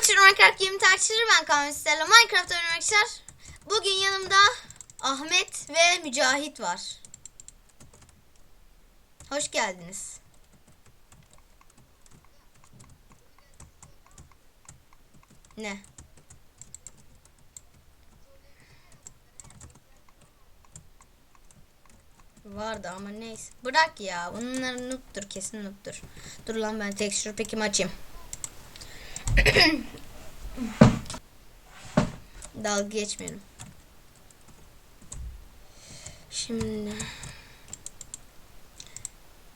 Uçurum Minecraft Game takipçileri ben Kaan Stella Minecraft arkadaşlar. Bugün yanımda Ahmet ve Mücahit var. Hoş geldiniz. Ne? Vardı ama neyse. Bırak ya. Bunlar noob'dur kesin noob'dur. Dur lan ben texture pack'imi açayım. Dalga geçmiyorum. Şimdi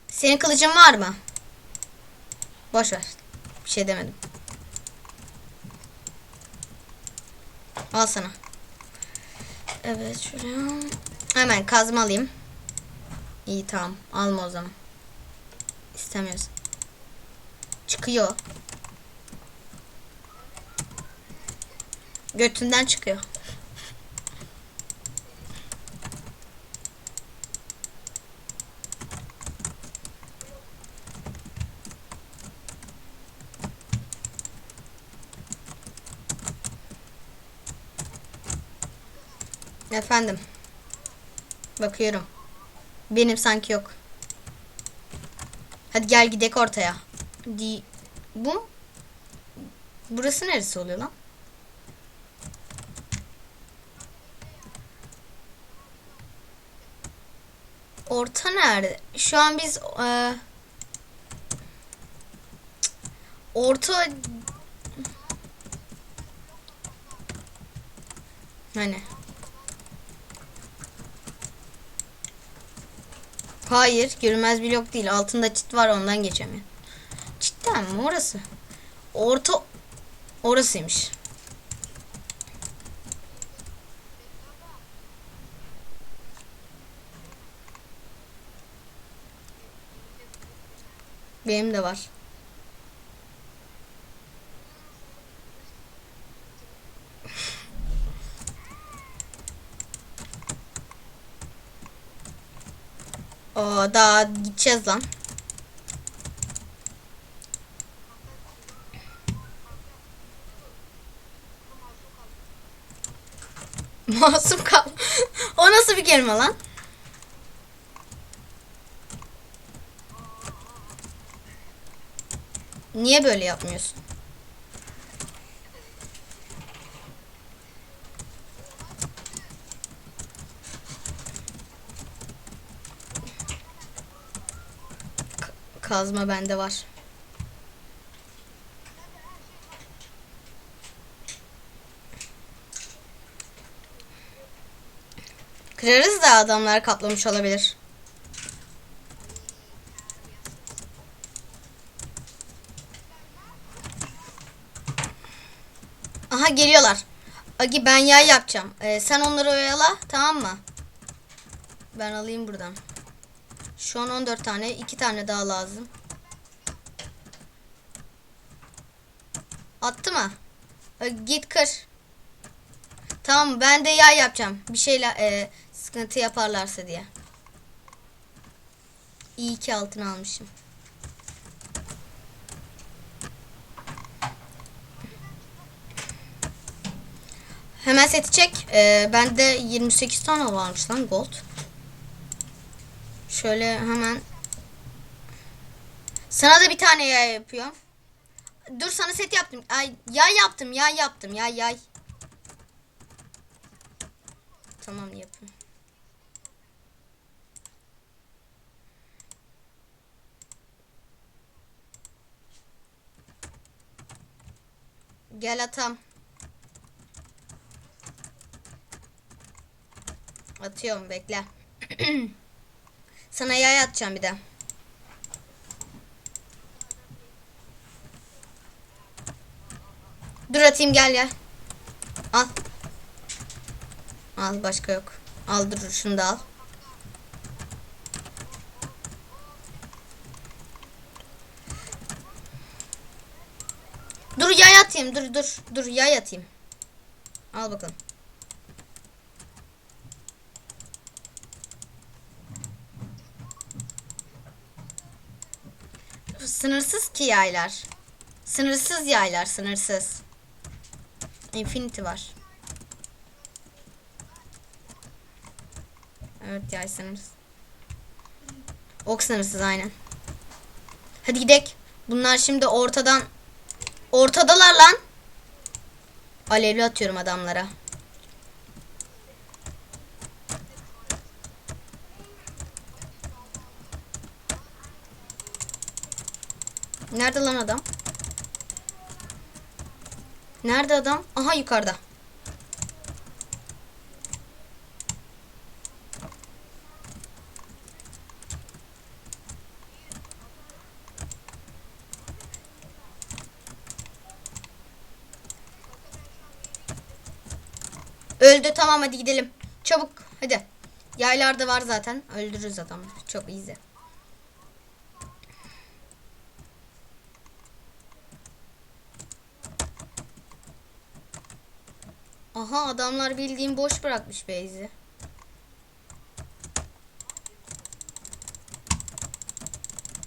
senin kılıcın var mı? Boş ver. Bir şey demedim. Al sana. Evet şuraya. Hemen kazma alayım. İyi tamam. Alma o zaman. İstemiyorsun. Çıkıyor. Götünden çıkıyor. Efendim. Bakıyorum. Benim sanki yok. Hadi gel gidek ortaya. Di bu Burası neresi oluyor lan? Orta nerede? Şu an biz e, orta hani Hayır, görünmez blok değil. Altında çit var, ondan geçemiyor. Cidden mi orası? Orta orasıymış. Benim de var. Oo, daha gideceğiz lan. Masum kal. o nasıl bir kelime lan? Niye böyle yapmıyorsun? Kazma bende var. Kırarız da adamlar kaplamış olabilir. Aha geliyorlar. Agi ben yay yapacağım. Ee, sen onları oyala tamam mı? Ben alayım buradan. Şu an 14 tane. 2 tane daha lazım. Attı mı? Ee, git kır. Tamam ben de yay yapacağım. Bir şeyle e, sıkıntı yaparlarsa diye. İyi ki altın almışım. Hemen seti çek. Ee, bende 28 tane varmış lan gold. Şöyle hemen. Sana da bir tane yay yapıyorum. Dur sana set yaptım. Ay yay yaptım, yay yaptım, yay yay. Tamam yapın. Gel atam. Atıyorum bekle. Sana yay atacağım bir de. Dur atayım gel ya. Al. Al başka yok. Al dur şunu da al. Dur yay atayım. Dur dur. Dur yay atayım. Al bakalım. Sınırsız ki yaylar. Sınırsız yaylar sınırsız. Infinity var. Evet yay sınırsız. Ok sınırsız aynen. Hadi gidek. Bunlar şimdi ortadan ortadalar lan. Alevli atıyorum adamlara. Nerede lan adam? Nerede adam? Aha yukarıda. Öldü tamam hadi gidelim. Çabuk hadi. Yaylarda var zaten. Öldürürüz adamı. Çok easy. Aha adamlar bildiğin boş bırakmış Beyzi.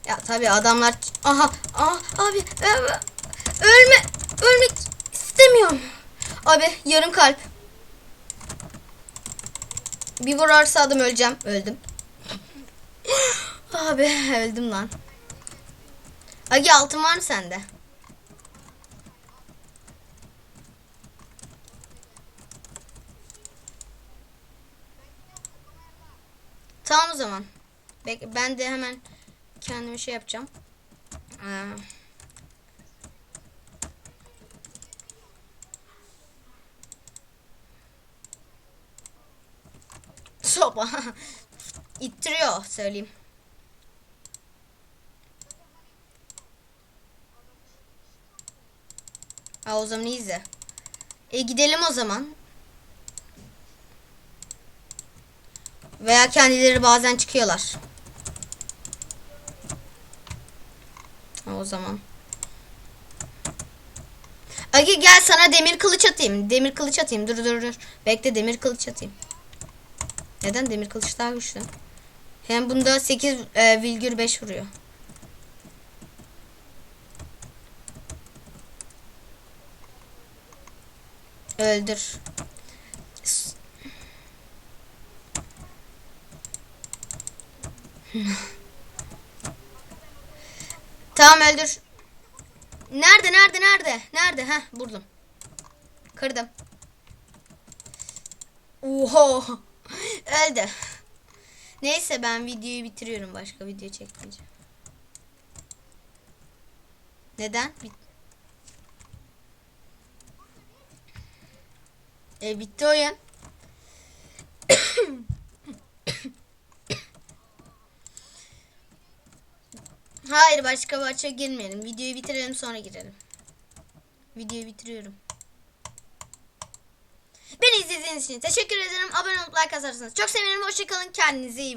Ya tabi adamlar aha aha abi ö- ölme ölmek istemiyorum. Abi yarım kalp. Bir vurarsa adam öleceğim. Öldüm. Abi öldüm lan. Agi altın var mı sende? Tamam o zaman. Ben de hemen kendime şey yapacağım. Ee, sopa. İttiriyor söyleyeyim. Ha o zaman iyiyiz. E gidelim o zaman. Veya kendileri bazen çıkıyorlar. O zaman. Agi gel sana demir kılıç atayım. Demir kılıç atayım. Dur dur dur. Bekle demir kılıç atayım. Neden demir kılıç daha güçlü? Hem bunda 8 e, virgül 5 vuruyor. Öldür. tamam öldür. Nerede nerede nerede? Nerede? Heh buldum. Kırdım. Oho. Öldü. Neyse ben videoyu bitiriyorum başka video çekmeyeceğim. Neden? Bit e bitti oyun. Hayır başka maça girmeyelim. Videoyu bitirelim sonra girelim. Videoyu bitiriyorum. Beni izlediğiniz için teşekkür ederim. Abone olup like atarsanız çok sevinirim. Hoşçakalın. Kendinize iyi bakın.